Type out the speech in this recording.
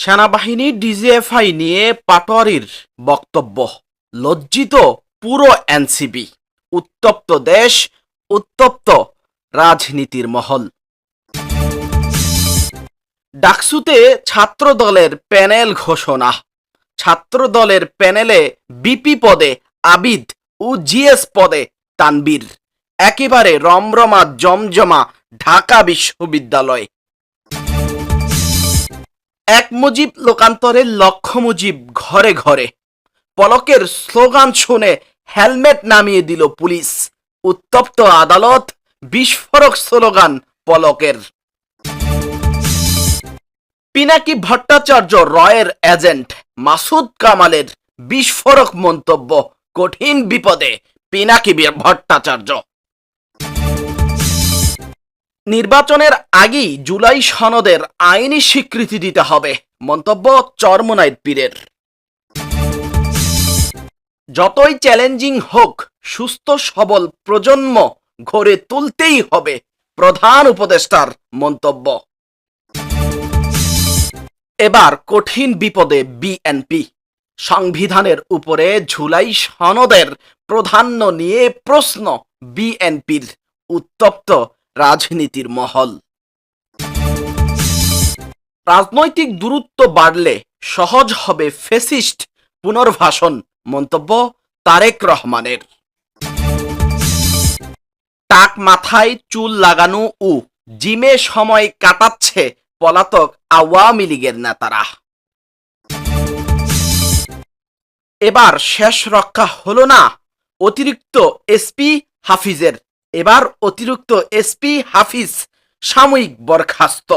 সেনাবাহিনী ডিজিএফআই নিয়ে পাটোয়ারির বক্তব্য। লজ্জিত পুরো এনসিবি। উত্তপ্ত দেশ, উত্তপ্ত রাজনীতির মহল। ডাকসুতে ছাত্র দলের প্যানেল ঘোষণা। ছাত্র দলের প্যানেলে বিপি পদে আবিদ ও জিএস পদে তানবীর। একেবারে রমরমা, জমজমা ঢাকা বিশ্ববিদ্যালয়। এক মুজিব লোকান্তরের লক্ষ্য মুজিব ঘরে ঘরে। পলকের স্লোগান শুনে হেলমেট নামিয়ে দিল পুলিশ। উত্তপ্ত আদালত, বিস্ফোরক স্লোগান পলকের। পিনাকি ভট্টাচার্য রয়ের এজেন্ট মাসুদ কামালের বিস্ফোরক মন্তব্য কঠিন বিপদে পিনাকি ভট্টাচার্য। নির্বাচনের আগেই জুলাই সনদের আইনি স্বীকৃতি দিতে হবে, মন্তব্য চরমনাইদ পীরের। যতই চ্যালেঞ্জিং হোক, সুস্থ সবল প্রজন্ম গড়ে তুলতেই হবে, প্রধান উপদেষ্টার মন্তব্য। এবার কঠিন বিপদে বিএনপি। সংবিধানের উপরে ঝুলাই সনদের প্রাধান্য নিয়ে প্রশ্ন বিএনপির, উত্তপ্ত রাজনীতির মহল। রাজনৈতিক দূরত্ব বাড়লে সহজ হবে ফেসিস্ট পুনর্ভাষণ, মন্তব্য তারেক রহমানের। টাক মাথায় চুল লাগানো ও জিমে সময় কাটাচ্ছে পলাতক আওয়ামী লীগের নেতারা। এবার শেষ রক্ষা হলো না, অতিরিক্ত এসপি হাফিজের এবার অতিরিক্ত এসপি হাফিজ সাময়িক বরখাস্ত।